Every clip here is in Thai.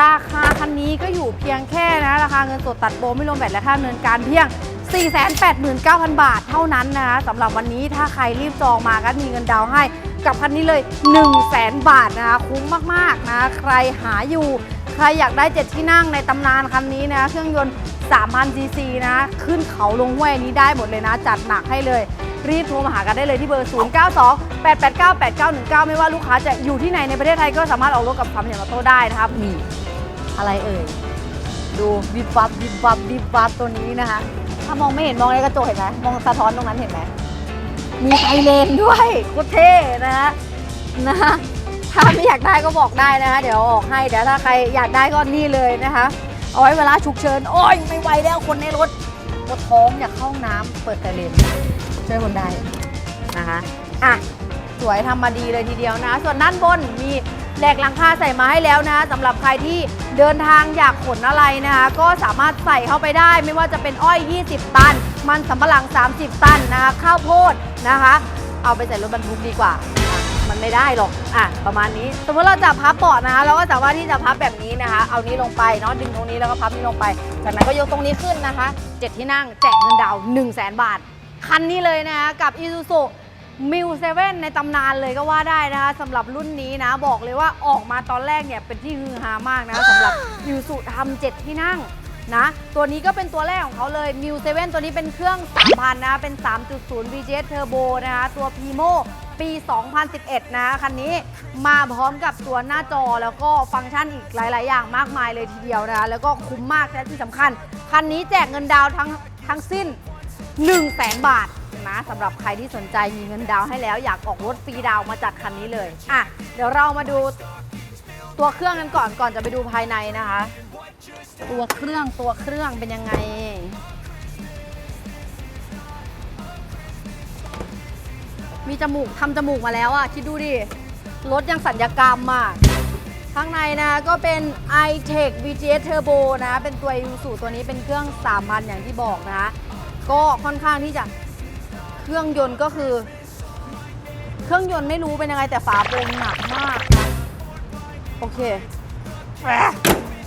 ราคาคันนี้ก็อยู่เพียงแค่นะราคาเงินสดตัดโบไม่รวมแบตและค่าดำเนินการเพียง 489,000 บาทเท่านั้นนะคะสำหรับวันนี้ถ้าใครรีบจองมาก็มีเงินดาวให้กับคันนี้เลย 1 0 0 0 0แบาทนะคะคุ้มมากๆนะใครหาอยู่ ใครอยากได้ 7 ที่นั่งในตำนานคันนี้นะเครื่องยนต์3,000ซีซีนะขึ้นเขาลงห้วยนี้ได้หมดเลยนะ จัดหนักให้เลย รีบโทรมาหากันได้เลยที่เบอร์ 0 9 2 8 8 9 8 9 1 9 ไม่ว่าลูกค้าจะอยู่ที่ไหนในประเทศไทยก็สามารถออกรถกับความเห็นออโต้ได้นะครับนี่อะไรเอ่ย ดูวิบวับวิบวับวิบวับตัวนี้นะคะ ถ้ามองไม่เห็นมองในกระจกเห็นไหมมองสะท้อนตรงนั้นเห็นไหมมีไฟเลนด้วยโคตรเท่นะฮะนะฮะถ้าไม่อยากได้ก็บอกได้นะคะเดี๋ยวออกให้เดี๋ยวถ้าใครอยากได้ก็นี่เลยนะคะเอาไว้เวลาฉุกเฉินโอ้ยไม่ไหวแล้วคนในรถปวดท้องอยากเข้าห้องน้ำเปิดไฟเลน ช่วยคนได้นะคะอะสวยทำมาดีเลยทีเดียวนะ ส่วนด้านบนมีแหลกหลังคาใส่มาให้แล้วนะสำหรับใครที่เดินทางอยากขนอะไรนะคะก็สามารถใส่เข้าไปได้ ไม่ว่าจะเป็นอ้อย 20 ตัน มันสำปะหลัง 30 ตันนะคะข้าวโพดนะคะ เอาไปใส่รถบรรทุกดีกว่าอะมันไม่ได้หรอกอะประมาณนี้ สมมติเราจะพับเบาะนะคะ เราก็สามารถที่จะพับแบบนี้นะคะ เอานี้ลงไปเนาะดึงตรงนี้แล้วก็พับนี้ลงไป จากนั้นก็ยกตรงนี้ขึ้นนะคะเจ็ดที่นั่งแจกเงินดาวน์1 0 0 0 0แบาท คันนี้เลยนะคะกับ Isuzu m i l 7ในตำนานเลยก็ว่าได้นะคะสำหรับรุ่นนี้นะบอกเลยว่าออกมาตอนแรกเนี่ยเป็นที่ฮือฮามากนะสำหรับ Isuzu ทำเจ็ดที่นั่งนะตัวนี้ก็เป็นตัวแรกของเขาเลย m i l 7ตัวนี้เป็นเครื่อง 3,000 นะ เป็น 3.0 VGS Turbo นะคะตัว Primo ปี 2011 นะคันนี้มาพร้อมกับตัวหน้าจอแล้วก็ฟังก์ชันอีกหลาย ๆ อย่างมากมายเลยทีเดียวนะคะแล้วก็คุ้มมากและที่สำคัญ คันนี้แจกเงินดาวน์ทั้งทั้งสิ้น 1 0 0 0 0แบาทนะสำหรับใครที่สนใจมีเงินดาวให้แล้ว อยากออกรถฟรีดาวมาจัดคันนี้เลยอะเดี๋ยวเรามาดูตัวเครื่องกันก่อนก่อนจะไปดูภายในนะคะ ตัวเครื่องตัวเครื่องเป็นยังไง มีจมูกทำจมูกมาแล้วอะคิดดูดิรถยังสัญญกรรมอะข้างในนะก็เป็น iTech VGS Turbo นะ เป็นตัว Isuzu ตัวนี้เป็นเครื่อง 3,000 อย่างที่บอกนะ ก็ค่อนข้างที่จะเครื่องยนต์ก็คือ เครื่องยนต์ไม่รู้เป็นยังไงแต่ฝาโปร่งหนักมากนะโอเค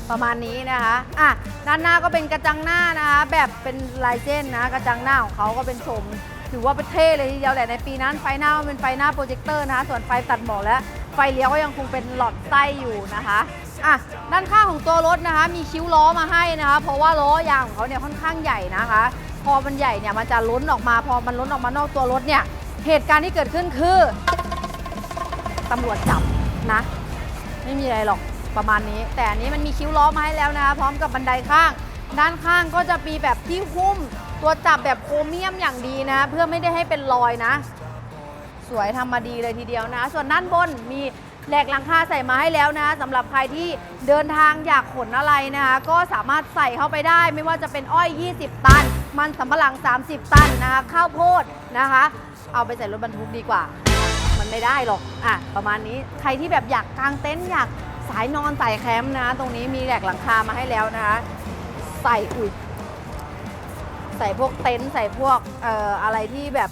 ประมาณนี้นะคะอะด้านหน้าก็เป็นกระจังหน้านะคะแบบเป็นลายเส้นนะ กระจังหน้าของเขาก็เป็นชมถือว่าเป็นเท่เลยทีเดียวแต่ในปีนั้นไฟหน้ามันเป็นไฟหน้าโปรเจคเตอร์นะคะส่วนไฟตัดหมอกและไฟเลี้ยวก็ยังคงเป็นหลอดไส้อยู่นะคะอะด้านข้างของตัวรถนะคะ มีคิ้วล้อมาให้นะคะ เพราะว่าล้อยางของเขาเนี่ยค่อนข้างใหญ่นะคะ พอมันใหญ่เนี่ยมันจะล้นออกมาพอมันล้นออกมานอกตัวรถเนี่ยเหตุการณ์ที่เกิดขึ้นคือตำรวจจับนะ ไม่มีอะไรหรอกประมาณนี้ แต่อันนี้มันมีคิ้วล้อมาให้แล้วนะคะพร้อมกับบันไดข้าง ด้านข้างก็จะมีแบบที่หุ้ม ตัวจับแบบโครเมียมอย่างดีนะ เพื่อไม่ได้ให้เป็นรอยนะ สวยทำมาดีเลยทีเดียวนะ ส่วนด้านบนมีแหลกหลังคาใส่มาให้แล้วนะสำหรับใครที่เดินทางอยากขนอะไรนะคะก็สามารถใส่เข้าไปได้ ไม่ว่าจะเป็นอ้อย 20 ตัน มันสำปะหลัง 30 ตันนะคะข้าวโพดนะคะ เอาไปใส่รถบรรทุกดีกว่า มันไม่ได้หรอกอะประมาณนี้ใครที่แบบอยากกางเต็นท์อยากสายนอนสายแคมป์นะ ตรงนี้มีแหลกหลังคามาให้แล้วนะคะ ใส่อุยใส่พวกเต็นท์ใส่พวกเอ่ออะไรที่แบบ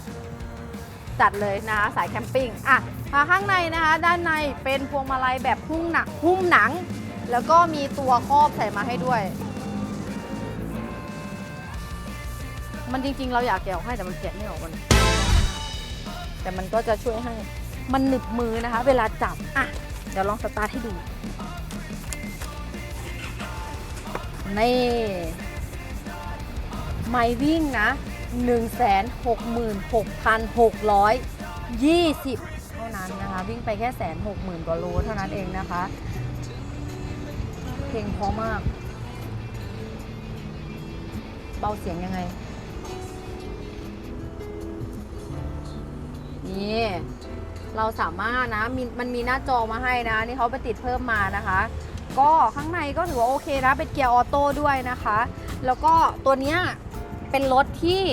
จัดเลยนะคะสายแคมปิ้งอะมาข้างในนะคะ ด้านในเป็นพวงมาลัยแบบหุ้มหนักหุ้มหนัง แล้วก็มีตัวครอบใส่มาให้ด้วย มันจริง ๆ เราอยากแกะออกให้แต่มันแกะไม่ออกมัน แต่มันก็จะช่วยให้มันหนึบมือนะคะ เวลาจับ อะ เดี๋ยวลองสตาร์ทให้ดู นี่ไม่วิ่งนะ 166,620 เท่านั้นนะคะ วิ่งไปแค่แสนหกหมื่นกว่าโลเท่านั้นเองนะคะ เพลงพราะมาก เบาเสียงยังไง นี่เราสามารถนะมมันมีหน้าจอมาให้นะนี่เขาไปติดเพิ่มมานะคะ ก็ข้างในก็ถือว่าโอเคนะเป็นเกียร์ออโต้ด้วยนะคะ แล้วก็ตัวเนี้ยเป็นรถที่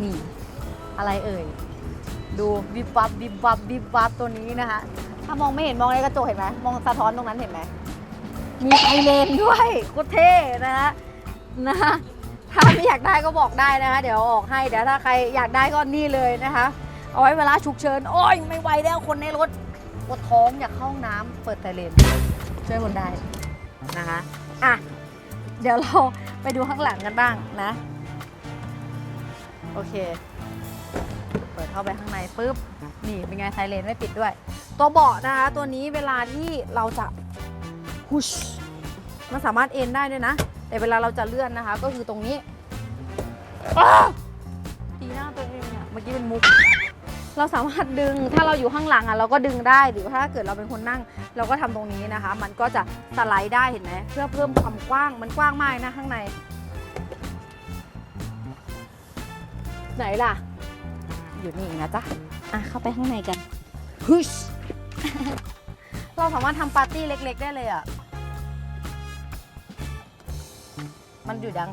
นี่อะไรเอ่ยดูวิบวับวิบวับวิบวับตัวนี้นะคะ ถ้ามองไม่เห็นมองในกระจกเห็นไหมมองสะท้อนตรงนั้นเห็นไหมมีไฟเลนด้วยโคตรเท่นะคะนะ ถ้าไม่อยากได้ก็บอกได้นะคะ เดี๋ยวออกให้เดี๋ยวถ้าใครอยากได้ก็นี่เลยนะคะ เอาไว้เวลาฉุกเฉินโอ้ยไม่ไหวแล้วคนในรถปวดท้องอยากเข้าห้องน้ำเปิดไซเรนช่วยคนได้นะคะอะเดี๋ยวเราไปดูข้างหลังกันบ้างนะ โอเค เปิดเข้าไปข้างในปุ๊บนี่เป็นไงไซเรนไม่ปิดด้วย ตัวเบาะนะคะ ตัวนี้เวลาที่เราจะพุชมันสามารถเอนได้ด้วยนะ แต่เวลาเราจะเลื่อนนะคะ ก็คือตรงนี้อ้าวตีหน้าตัวเองอะเมื่อกี้เป็นมุก เราสามารถดึงถ้าเราอยู่ข้างหลังอะเราก็ดึงได้หรือถ้าเกิดเราเป็นคนนั่ง เราก็ทำตรงนี้นะคะ มันก็จะสไลด์ได้เห็นไหมเพื่อเพิ่มความกว้างมันกว้างมากนะข้างใน ไหนล่ะ อยู่นี่นะจ๊ะอะเข้าไปข้างในกันฮึชเราสามารถทำปาร์ตี้เล็ก ๆ ได้เลยอะ มันอยู่ดัง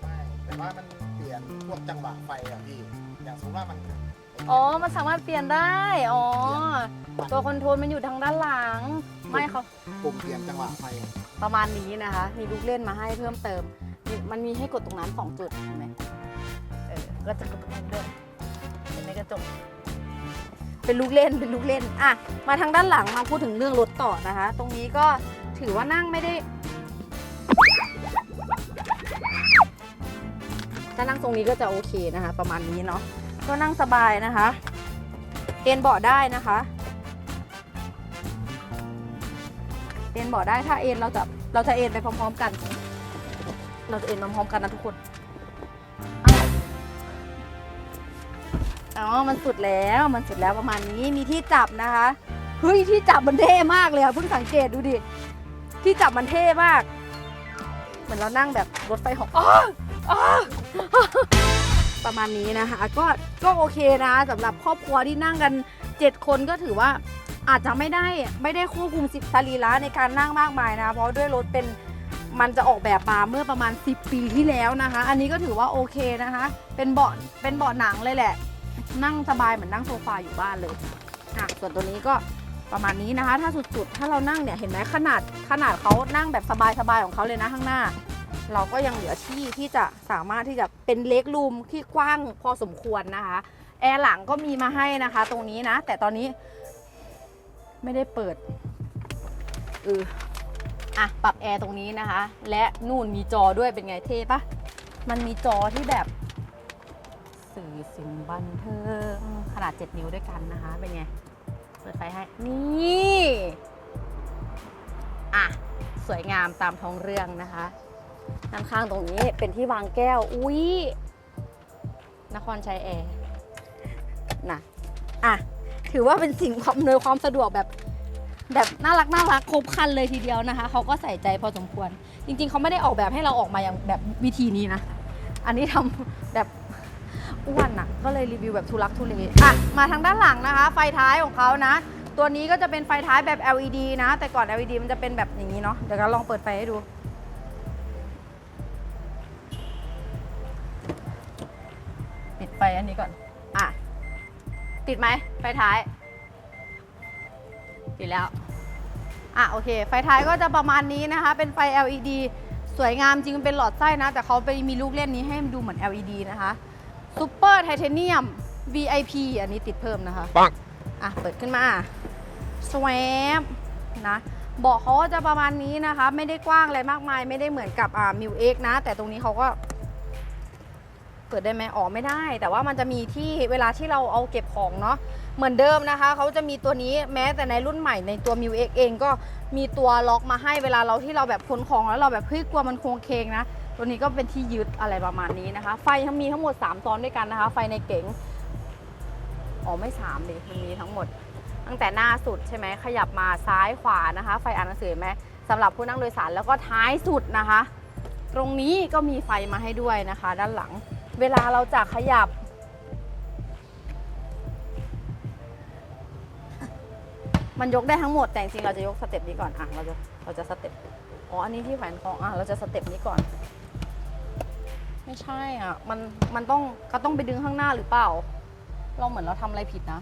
ไม่แต่ว่ามันเปลี่ยนพวกจังหวะไฟอะพี่ อย่างสมมติว่ามันอ๋อ มันสามารถเปลี่ยนได้ อ๋อ ตัวคอนโทรลมันอยู่ทางด้านหลัง ไม่เขาปุ่มเปลี่ยนจังหวะไฟประมาณนี้นะคะ มีลูกเล่นมาให้เพิ่มเติมนี่มันมีให้กดตรงนั้น2จุดเห็นไหมเออ ก็จะกดตรงนี้ด้วยเห็นในกระจกเป็นลูกเล่น เป็นลูกเล่น อะ มาทางด้านหลังมาพูดถึงเรื่องรถต่อนะคะ ตรงนี้ก็ถือว่านั่งไม่ได้ ถ้านั่งตรงนี้ก็จะโอเคนะคะ ประมาณนี้เนาะก็นั่งสบายนะคะเอนเบาะได้นะคะเอนเบาะได้ถ้าเอนเราจะเราจะเอนไปพร้อม ๆ กัน เราจะเอนพร้อมๆกันนะทุกคนอ๋อมันสุดแล้วมันสุดแล้วประมาณนี้มีที่จับนะคะเฮ้ยที่จับมันเท่มากเลยอะเพิ่งสังเกตดูดิที่จับมันเท่มาก มือนเรานั่งแบบรถไฟเหอกอ้ออ้อประมาณนี้นะคะก็ก็โอเคนะสำหรับครอบครัวที่นั่งกัน 7 คนก็ถือว่าอาจจะไม่ได้ไม่ได้ควบคุมสิสรีระในการนั่งมากมายนะคะเพราะด้วยรถเป็นมันจะออกแบบมาเมื่อประมาณ 10 ปีที่แล้วนะคะ อันนี้ก็ถือว่าโอเคนะคะ เป็นเบาะเป็นเบาะหนังเลยแหละ นั่งสบายเหมือนนั่งโซฟาอยู่บ้านเลยอะส่วนตัวนี้ก็ ประมาณนี้นะคะ ถ้าสุดๆ ถ้าเรานั่งเนี่ยเห็นไหมขนาดขนาดเขานั่งแบบสบายๆของเขาเลยนะข้างหน้า เราก็ยังเหลือที่ที่จะสามารถที่จะเป็นเล็กรูมที่กว้างพอสมควรนะคะแอร์หลังก็มีมาให้นะคะ ตรงนี้นะ แต่ตอนนี้ไม่ได้เปิดเอออะปรับแอร์ตรงนี้นะคะ และนู่นมีจอด้วยเป็นไงเท่ปะมันมีจอที่แบบสื่อสิ่งบันเทิงขนาด 7 นิ้วด้วยกันนะคะ เป็นไง เปิดไฟให้ นี่ อะ สวยงามตามท้องเรื่องนะคะด้านข้างตรงนี้เป็นที่วางแก้ว อุ้ยนครชัยแอร์นะอะ ถือว่าเป็นสิ่งความอำนวยความสะดวกแบบแบบน่ารักน่ารักครบคันเลยทีเดียวนะคะ เขาก็ใส่ใจพอสมควร จริง ๆ เขาไม่ได้ออกแบบให้เราออกมาอย่างแบบวิธีนี้นะ อันนี้ทำแบบ อ้วนอะก็เลยรีวิวแบบทุลักทุเลอะ มาทางด้านหลังนะคะ ไฟท้ายของเขานะ ตัวนี้ก็จะเป็นไฟท้ายแบบ LED นะ แต่ก่อน LED มันจะเป็นแบบอย่างนี้เนาะ เดี๋ยวเราลองเปิดไฟให้ดู ปิดไฟอันนี้ก่อน อะ ติดไหมไฟท้าย ติดแล้ว อะโอเค ไฟท้ายก็จะประมาณนี้นะคะ เป็นไฟ LED สวยงามจริงมันเป็นหลอดไส้นะ แต่เขาไปมีลูกเล่นนี้ให้มันดูเหมือน LED นะคะ ซูเปอร์ไทเทเนียม VIP อันนี้ติดเพิ่มนะคะ ปัง อะ เปิดขึ้นมาสวปนะเบาะเขาก็จะประมาณนี้นะคะ ไม่ได้กว้างอะไรมากมาย ไม่ได้เหมือนกับอ่ามิวเอ็กนะ แต่ตรงนี้เขาก็ เปิดได้ไหมอ๋อไม่ได้ แต่ว่ามันจะมีที่เวลาที่เราเอาเก็บของเนาะเหมือนเดิมนะคะเขาจะมีตัวนี้แม้แต่ในรุ่นใหม่ในตัว m ิวเเองก็มีตัวล็อกมาให้เวลาเราที่เราแบบขนของแล้วเราแบบเฮ้ยกลัวมันโค้งเคงนะ ตัวนี้ก็เป็นที่ยึดอะไรประมาณนี้นะคะ ไฟทั้งมีทั้งหมด 3 ตอนด้วยกันนะคะ ไฟในเก๋งอ๋อไม่3เลยมันมีทั้งหมด ตั้งแต่หน้าสุดใช่ไหมขยับมาซ้ายขวานะคะ ไฟอ่านหนังสือไหมสำหรับผู้นั่งโดยสารแล้วก็ท้ายสุดนะคะ ตรงนี้ก็มีไฟมาให้ด้วยนะคะ ด้านหลัง เวลาเราจะขยับมันยกได้ทั้งหมดแต่จริงๆเราจะยกสเต็ปนี้ก่อนอะเราจะเราจะสเต็ปอ๋ออันนี้ที่แขวนของอะเราจะสเต็ปนี้ก่อน ไม่ใช่อะ มัน มันต้องก็ต้องไปดึงข้างหน้าหรือเปล่า เราเหมือนเราทำอะไรผิดนะ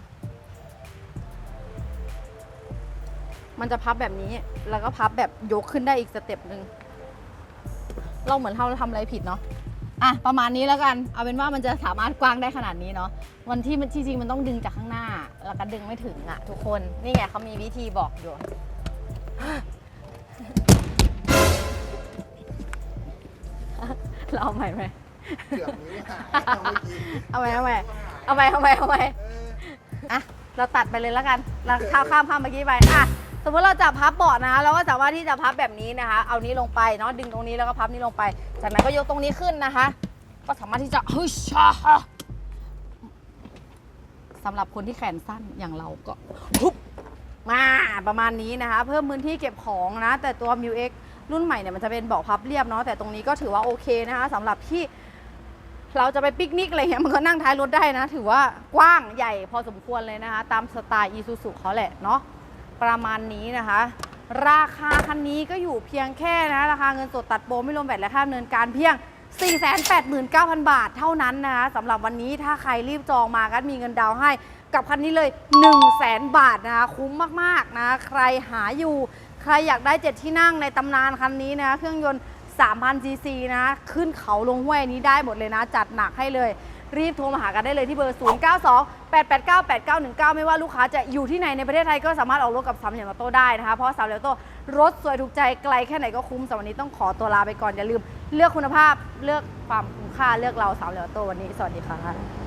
มันจะพับแบบนี้ แล้วก็พับแบบยกขึ้นได้อีกสเต็ปหนึ่ง เราเหมือนเราทำอะไรผิดเนาะ อะ ประมาณนี้แล้วกัน เอาเป็นว่ามันจะสามารถกว้างได้ขนาดนี้เนาะ วันที่มันจริงๆมันต้องดึงจากข้างหน้า แล้วก็ดึงไม่ถึงอะ ทุกคน นี่ไงเขามีวิธีบอกอยู่ เราเอาใหม่ไหมเกือบนิ้วหายเมื่อกี้เอาใหม่เอาใหม่เอาใหม่เอาใหม่เอาใหม่เอออะเราตัดไปเลยแล้วกันเราข้ามข้ามข้ามเมื่อกี้ไปอะสมมติเราจะพับเบาะนะคะเราก็สามารถที่จะพับแบบนี้นะคะ เอานี้ลงไปเนาะดึงตรงนี้แล้วก็พับนี้ลงไป จากนั้นก็ยกตรงนี้ขึ้นนะคะ ก็สามารถที่จะเฮ้ยชาสำหรับคนที่แขนสั้นอย่างเราก็ทุบมาประมาณนี้นะคะ เพิ่มพื้นที่เก็บของนะ แต่ตัว m ิ X รุ่นใหม่เนี่ยมันจะเป็นเบาะพับเรียบเนาะแต่ตรงนี้ก็ถือว่าโอเคนะคะสำหรับที่เราจะไปปิกนิกอะไรเงี้ยมันก็นั่งท้ายรถได้นะ ถือว่ากว้างใหญ่พอสมควรเลยนะคะ ตามสไตล์อีซูซูเขาแหละเนาะประมาณนี้นะคะ ราคาคันนี้ก็อยู่เพียงแค่นะราคาเงินสดตัดโปรไม่รวมแบตและค่าดำเนินการเพียง 489,000 บาทเท่านั้นนะคะสำหรับวันนี้ถ้าใครรีบจองมาก็มีเงินดาวให้กับคันนี้เลย 1 0 0 0 0แบาทนะคะคุ้มมากๆนะ ใครหาอยู่ ใครอยากได้ 7 ที่นั่งในตำนานคันนี้นะเครื่องยนต์ 3,000 ซีซีนะ ขึ้นเขาลงห้วยนี้ได้หมดเลยนะ จัดหนักให้เลย รีบโทรมาหากันได้เลยที่เบอร์ 0 9 2 8 8 9 8 9 1 9 ไม่ว่าลูกค้าจะอยู่ที่ไหนในประเทศไทยก็สามารถออกรถกับสามเหลี่ยมออโต้ได้นะคะ เพราะสามเหลี่ยมออโต้รถสวยถูกใจไกลแค่ไหนก็คุ้มสำหรับวันนี้ต้องขอตัวลาไปก่อนอย่าลืม เลือกคุณภาพเลือกความคุ้มค่าเลือกเราสามเหลี่ยมออโต้วันนี้สวัสดีค่ะ